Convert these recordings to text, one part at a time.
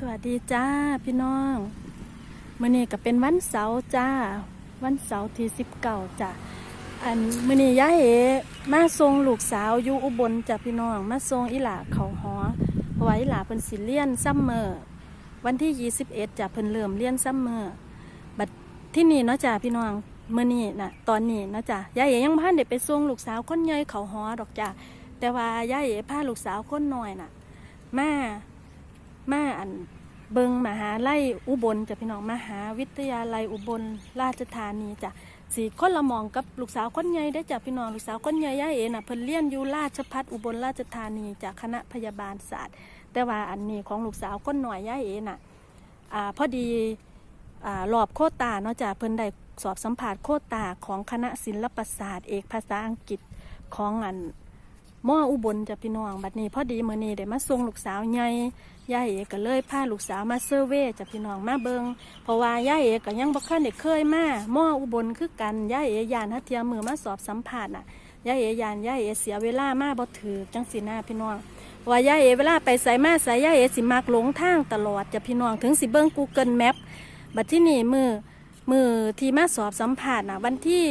สวัสดีจ้าพี่น้องมื่อนี้ก็เป็นวันเสาร์จ้า วันเสาร์ที่สิบเก้าจ้ะอันมื่อนี้ย่าเอมาทรงลูกสาวอยู่อุบลจ้ะพี่น้อง มาทรงอีหล่าเขาหอเพราะว่าอีหล่าเพิ่นสิเลียนซัมเมอร์วันที่ยี่สิบเอ็ดจ้ะเพิ่นเริ่มเลียนซัมเมอร์บัดที่นี่เนาะจ้ะพี่น้องมื่อนี้น่ะตอนนี้เนาะจ้ะย่าเอยังพันเด็กไปทรงลูกสาวคนใหญ่เขาหอดอกจ้ะแต่ว่าย่าเอพาลูกสาวคนน้อยน่ะมา มาอันเบิงมหาไลัยอุบลจ้ะพี่น้องมหาวิทยาลัยอุบลราชธานีจ้ะสีคนละมองกับลูกสาวคนใหญ่ได้จ้ะพี่น้องลูกสาวคนใหญ่ย่าเอ๋น่ะเพิ่นเรียนอยู่ราชพัฒอุบลราชธานีจากคณะพยาบาลศาสตร์ แต่ว่าอันนี้ของลูกสาวคนหน่อยย่าเอ๋น่ะอ่าพอดีอ่ารอบโคตาเนาะจ้ะเพิ่นได้สอบสัมภาษณ์โคตาของคณะศิลปศาสตร์ เอกภาษาอังกฤษของอัน มออุบลจ้ะพี่น้องบัดนี้พอดีมื้อนี้ได้มาส่งลูกสาวใหญ่ย่าเอก็เลยพาลูกสาวมาเซอร์เวยจากพี่น้องมาเบิงเพราะว่าย่าเอก็ยังบ่เคยได้เคยมาม่ออุบลคือกันย่าเอยานฮัทเทียมือมาสอบสัมภาษณ์น่ะย่าเอยานย่าเอเสียเวลามาบ่ถือจังสีหน้าพี่น้องว่าย่าเอเวลาไปไสมาไสย่าเอสิมักหลงทางตลอดจ้ะพี่น้องถึงสิเบิ่ง Google Map บัดที่นี่มือมือที่มาสอบสัมภาษณ์น่ะวันที่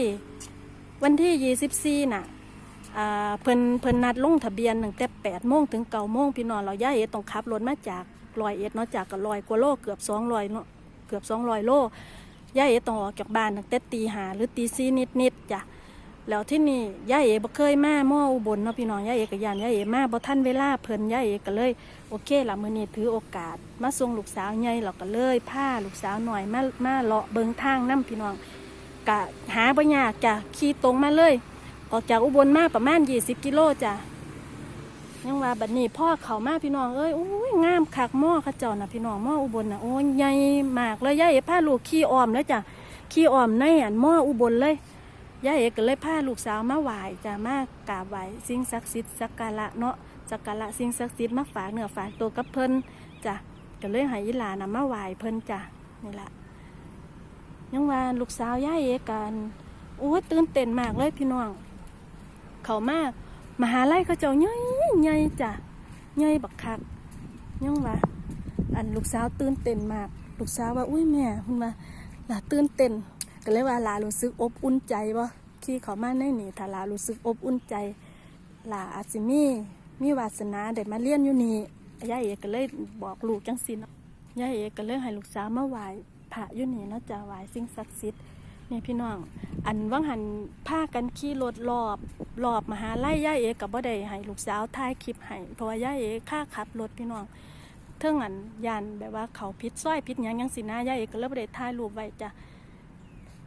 วันที่24น่ะอ่า เพิ่นเพิ่นนัดลงทะเบียนตั้งแต่แปดโมงถึงเก้าโมงพี่น้องเราย่าเอต้องขับรถมาจากลอยเอ็ดเนาะจากก็ลอยกัวโลเกือบสองลอยเนาะเกือบสองลอยโลย่าเอต้องออกจากบ้านตั้งแต่ตีหาหรือตีสี่นิดนิดๆจ้ะแล้วที่นี่ย่าเอบ่เคยมาม่ออุบลเนาะพี่น้องย่าเอกับยานย่าเอมาบ่ทันเวลาเพิ่นย่าเอก็เลยโอเคละมื้อนี้ถือโอกาส มาส่งลูกสาวใหญ่เราก็เลยพาลูกสาวหน่อยมามาเลาะเบิงทางนํพี่น้องกะหาบ่ยากจ้ะขี่ตรงมาเลย ออกจากอุบลมาประมาณ20กิโลจ้ะยังว่าบัดนี้พ่อเขามาพี่น้องเอ้ยโอ้ยงามคักหม้อเขาเจ้านะพี่น้องหม้ออุบลน่ะโอ้ยใหญ่มากเลยย่าเอ๋พาลูกขี่อ้อมแล้วจ้ะขี่อ้อมในอันหม้ออุบลเลยย่าเอ๋ก็เลยพาลูกสาวมาไหว้จ้ะมากราบไหว้สิ่งศักดิ์สิทธิ์สักการะเนาะสักการะสิ่งศักดิ์สิทธิ์มาฝากเนื้อฝากตัวกับเพิ่นจ้ะก็เลยให้อีหลานน่ะมาไหว้เพิ่นจ้ะนี่แหละยังว่าลูกสาวย่าเอ๋กันโอ้ยตื่นเต้นมากเลยพี่น้อง เขามากมหาลัยเขาเจ้าใหญ่ใหญ่จ้ะใหญ่บักคักยังว่าอันลูกสาวตื่นเต้นมาก ลูกสาวว่าอุ้ยแม่คุณว่าหลาตื่นเต้นก็เลยว่าหลารู้สึกอบอุ่นใจบ่ที่เขามาในนี่ถ้าหลารู้สึกอบอุ่นใจหลาอาจสิมีมีวาสนาได้มาเรียนอยู่นี่ยายเอกก็เลยบอกลูกจังสินาะยายเอกก็เลยให้ลูกสาวมาไหว้พระอยู่นี่เนาะจ้ะไหว้สิ่งศักดิ์สิทธิ์ นี่พี่น้อง อันว่างหันพากันขี่รถรอบรอบมหาลัยย่าเอกกับบ่ได้ให้ลูกสาวถ่ายคลิปให้เพราะว่าย่าเอกค่าขับรถพี่น้องเทิงอันยานแบบว่าเขาพิษซ้อยพิษยังยังสินะย่าเอกก็เลยบ่ได้ถ่ายรูปไว้จ้ะ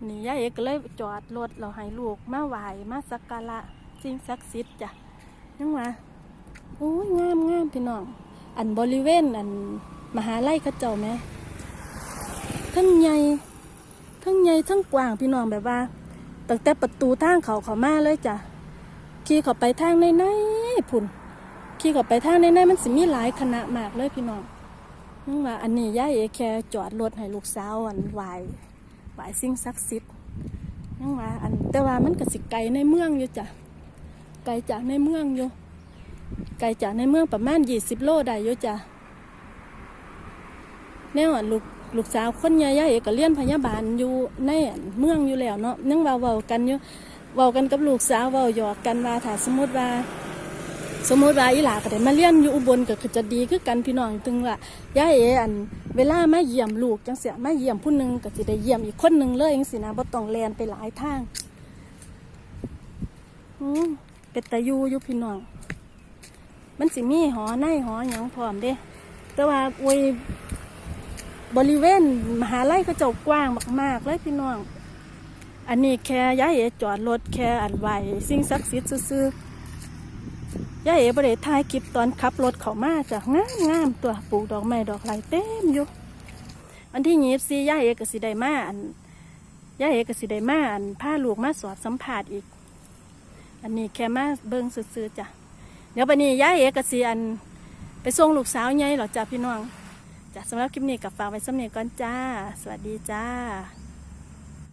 นี่ย่าเอกก็เลยจอดรถเราให้ลูกมาไหว้มาสักการะสิ่งศักดิ์สิทธิ์จ้ะยังว่าโอ้ยงามงามพี่น้อง อันบริเวณอันมหาลัยเขาเจ้าไหมเทั้งใหญ่ ทั้งใหญ่ทั้งกว้างพี่น้องแบบว่าตั้งแต่ประตูทางเขาเขามาเลยจ้ะขี่เขาไปทางในในๆพุ่นขี่เขาไปทางในในๆมันสิมีหลายคณะมากเลยพี่น้องนั่นว่าอันนี้ย่าเอแค่จอดรถให้ลูกสาวอันไหวไหวสิ่งศักดิ์สิทธิ์นั่นว่าอันแต่ว่ามันก็สิไกลในเมืองอยู่จ้ะไกลจากในเมืองอยู่ไกลจากในเมืองประมาณยี่สิบโลได้อยู่จ้ะแน่ว่าลูก ลูกสาวคนใหญ่ๆกก็เรียนพยาบาลอยู่ในเมืองอยู่แล้วเนาะนั่งเว้าเว้ากันอยู่เว้ากันกับลูกสาวเว้าหยอกกันว่าถ้าสมมติว่า สมมติว่าอีหลาก็ได้มาเรียนอยู่อุบลก็คือจะดีคือกันพี่น้องถึงว่าย่าเออันเวลามาเยี่ยมลูกจังเสียมาเยี่ยมผู้หนึงก็สิได้เยี่ยมอีกคนหนึงเลยจังสินะบ่ต้องแลนไปหลายทางอืมเป็นตาอยู่อยู่พี่น้องมันสิมีหอในหอหยังพร้อมเด้แต่ว่าอวย บริเวณมหาลัยเขาเจ้ากว้างมาก ๆ เลยพี่น้อง อันนี้แค่ย้าเอ๋จอดรถแค่อันไหวสิ่งศักดิ์สิทธิ์ซื่อๆย้าเอ๋บริถ่ายคลิปตอนขับรถเขามาจากงามงามตัวปลูกดอกไม้ดอกไรเต็มอยู่วันที่ยีบซีย้าเอ๋กสิได้มาอันย้าเอ๋กสิได้มาอันพาลูกมาสอบสัมภาษณ์อีก อันนี้แค่มาเบิ่งซื่อๆจ้ะเดี๋ยววันนี้ย้าเอ๋กสิอันไปส่งลูกสาวใหญ่หรอจ้ะพี่น้อง จ้ะสำหรับคลิปนี้กับฝากไว้สำเนียก่อนจ้า สวัสดีจ้า